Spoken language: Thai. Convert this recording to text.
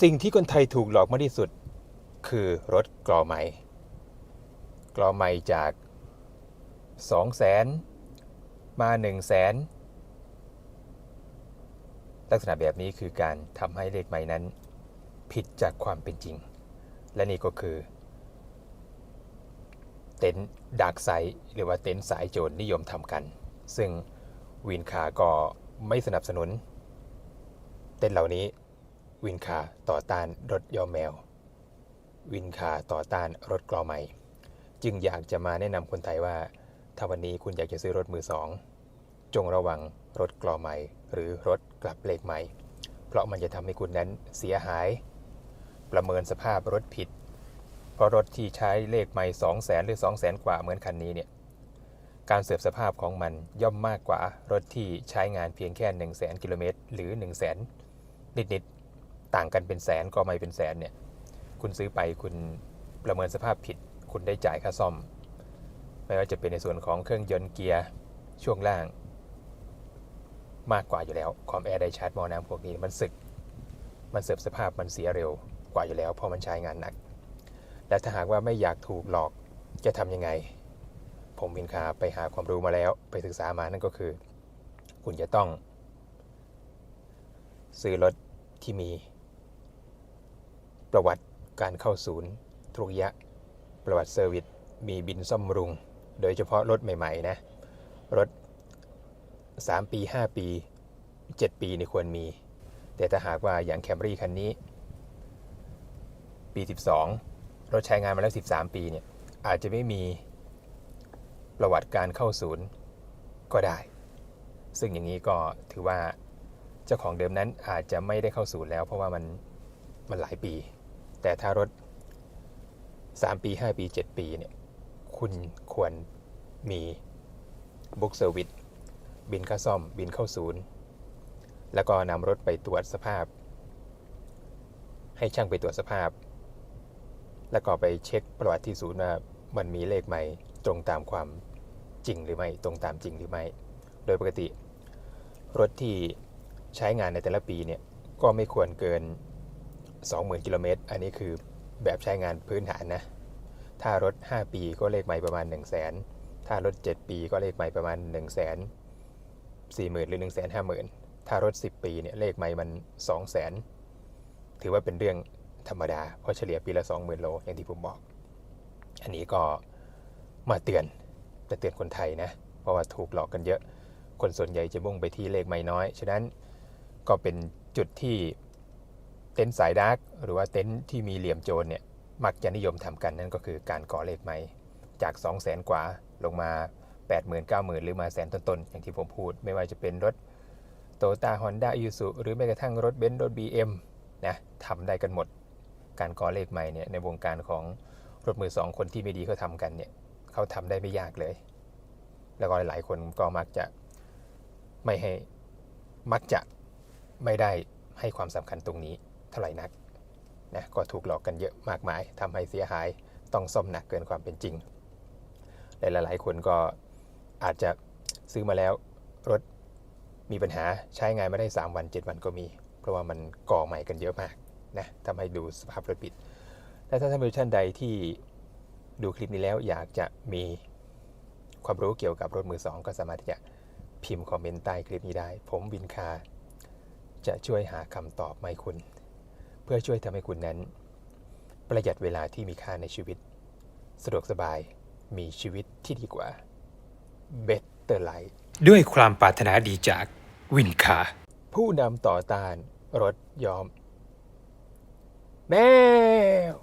สิ่งที่คนไทยถูกหลอกมากที่สุด คือรถกรอไม้กรอไม้จาก 2 0 0แสนมา 1 0 0 0 0แสนลักษณะแบบนี้คือการทำให้เลขไม้นั้น ผิดจากความเป็นจริง และนี่ก็คือ เต็นท์ดาร์กไซหรือว่าเต็นท์สายโจรนิยมทำกัน ซึ่งวินคาก็ไม่สนับสนุน เต็นท์เหล่านี้ วินคาต่อต้านรถยอมแมว วินคาต่อต้านรถกรอไม้จึงอยากจะมาแนะนำคนไทยว่า ถ้าวันนี้คุณอยากจะซื้อรถมือสอง จงระวังรถกรอไม้หรือรถกลับเลขใหม่ เพราะมันจะทำให้คุณนั้นเสียหาย ประเมินสภาพรถผิด เพราะรถที่ใช้เลขใหม่2 0 0แสนหรือ2 0 0แสนกว่าเหมือนคันนี้เนี่ยการเสื่อมสภาพของมันย่อมมากกว่ารถที่ใช้งานเพียงแค่ 1 0 0 0 0แสนกิโลเมตรหรือ 1 0 0 0 0แสนนิดๆ ต่างกันเป็นแสนก็ไม่เป็นแสนเนี่ย คุณซื้อไปคุณประเมินสภาพผิด คุณได้จ่ายค่าซ่อม ไม่ว่าจะเป็นในส่วนของเครื่องยนต์เกียร์ช่วงล่าง มากกว่าอยู่แล้ว คอมแอร์ไดชาร์จมอน้ำพวกนี้มันสึก มันเสื่อมสภาพมันเสียเร็วกว่าอยู่แล้วเพราะมันใช้งานหนัก และถ้าหากว่าไม่อยากถูกหลอกจะทำยังไง ผมวินคาไปหาความรู้มาแล้ว ไปศึกษามานั่นก็คือ คุณจะต้อง ซื้อรถที่มี ประวัติการเข้าศูนย์ทุกระยะ ประวัติเซอร์วิสมีบินซ่อมบำรุง โดยเฉพาะรถใหม่ๆนะรถ 3 ปี 5 ปี 7 ปีนี่ควรมี แต่ถ้าหากว่าอย่างแคมรี่คันนี้ ปี 12 รถใช้งานมาแล้ว 13 ปีเนี่ยอาจจะไม่มีประวัติการเข้าศูนย์ก็ได้ ซึ่งอย่างนี้ก็ถือว่าเจ้าของเดิมนั้นอาจจะไม่ได้เข้าศูนย์แล้ว เพราะว่ามันมันหลายปี แต่ถ้ารถ 3 ปี 5 ปี 7 ปีเนี่ยคุณควรมีบุ๊กเซอร์วิสบินค่าซ่อมบินเข้าศูนย์ แล้วก็นำรถไปตรวจสภาพ ให้ช่างไปตรวจสภาพ แล้วก็ไปเช็คประวัติที่ศูนย์ว่ามันมีเลขใหม่ตรงตามความจริงหรือไม่ตรงตามจริงหรือไม่ โดยปกติ รถที่ใช้งานในแต่ละปีเนี่ยก็ไม่ควรเกิน 20,000 กิโลเมตร อันนี้คือแบบใช้งานพื้นฐานนะ ถ้ารถ 5 ปีก็เลขใหม่ประมาณ 1 0 0 0 0แสนถ้ารถ 7 ปีก็เลขใหม่ประมาณ 1 0 0 0 0 0 40,000หรือ1 5 0 0 0 0 ถ้ารถ 10 ปีเนี่ยเลขใหม่มัน 2 0 0 0 0 0ถือว่าเป็นเรื่องธรรมดา เพราะเฉลี่ยปีละ 20,000 โล อย่างที่ผมบอก อันนี้ก็มาเตือนแต่เตือนคนไทยนะ เพราะว่าถูกหลอกกันเยอะ คนส่วนใหญ่จะมุ่งไปที่เลขไม่น้อย ฉะนั้นก็เป็นจุดที่ เต็นท์สายดาร์กหรือว่าเต็นท์ที่มีเหลี่ยมโจรเนี่ยมักจะนิยมทำกันนั่นก็คือการก่อเลขใหม่จาก 2 0 0แสนกว่าลงมา 80,000 90,000 หรือมาแสนต้นๆ อย่างที่ผมพูด ไม่ว่าจะเป็นรถโตต้าฮอนด้ายูสุหรือแม้กระทั่งรถเบนซ์รถ BM นะทำได้กันหมด การก่อเลขใหม่เนี่ยในวงการของรถมือสองคนที่ไม่ดีเขาทำกันเนี่ยเขาทำได้ไม่ยากเลย แล้วก็หลายคนก็มักจะไม่ให้มักจะไม่ได้ให้ความสำคัญตรงนี้ เท่าไหร่นักนะก็ถูกหลอกกันเยอะมากมายทำให้เสียหายต้องซ่อมหนักเกินความเป็นจริงและหลายๆคนก็อาจจะซื้อมาแล้วรถมีปัญหาใช้งานไม่ได้ 3 วัน 7 วันก็มี เพราะว่ามันก่อใหม่กันเยอะมากนะทำให้ดูสภาพรถปิด และถ้าท่านผู้ชมท่านใดที่ดูคลิปนี้แล้วอยากจะมีความรู้เกี่ยวกับรถมือสองก็สามารถที่จะพิมพ์คอมเมนต์ใต้คลิปนี้ได้ ผมวินคา จะช่วยหาคำตอบให้คุณ เพื่อช่วยทำให้คุณนั้น ประหยัดเวลาที่มีค่าในชีวิต สะดวกสบายมีชีวิตที่ดีกว่า Better Life ด้วยความปรารถนาดีจากวินคาผู้นำต่อต้านรถยอม แมว